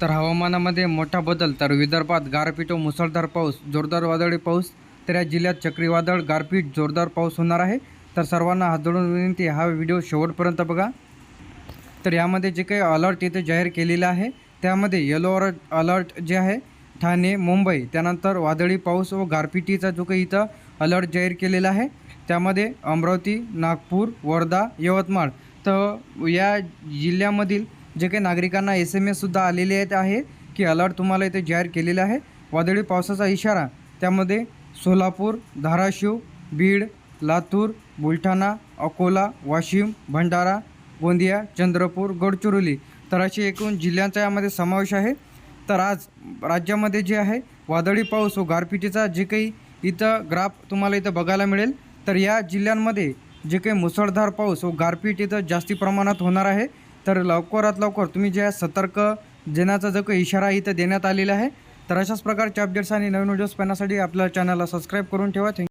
तर हवामानामध्ये मोठा बदल तर विदर्भात गारपीट व मुसळधार पाऊस जोरदार वादळी पाऊस तर या जिल्ह्यात चक्रीवादळ गारपीट जोरदार पाऊस होणार आहे. तर सर्वांना हात जोडून विनंती हा व्हिडिओ शेवटपर्यंत बघा. तर यामध्ये जे काही अलर्ट इथे जाहीर केलेलं आहे त्यामध्ये येलो अलर्ट अलर्ट जे आहे ठाणे मुंबई त्यानंतर वादळी पाऊस व गारपिटीचा जो काही इथं अलर्ट जाहीर केलेला आहे त्यामध्ये अमरावती नागपूर वर्धा यवतमाळ. तर या जिल्ह्यामधील जे काही नागरिकांना एस एम एससुद्धा आलेले आहेत आहे की अलर्ट तुम्हाला इथे जाहीर केलेला आहे. वादळी पावसाचा इशारा त्यामध्ये सोलापूर धाराशिव बीड लातूर बुलढाणा अकोला वाशिम भंडारा गोंदिया चंद्रपूर गडचिरोली तर असे एकूण जिल्ह्यांचा यामध्ये समावेश आहे. तर आज राज्यामध्ये जे आहे वादळी पाऊस व गारपिटीचा जे काही इथं ग्राफ तुम्हाला इथं बघायला मिळेल तर या जिल्ह्यांमध्ये जे काही मुसळधार पाऊस व गारपीट इथं जास्ती प्रमाणात होणार आहे. तर लवकरात लवकर तुम्ही जे सतर्क देण्याचा जो काही इशारा इथं देण्यात आलेला आहे. तर अशाच प्रकारचे अपडेट्स आणि नवीन व्हिडिओज पाहण्यासाठी आपल्या चॅनलला सबस्क्राईब करून ठेवा. थँक्यू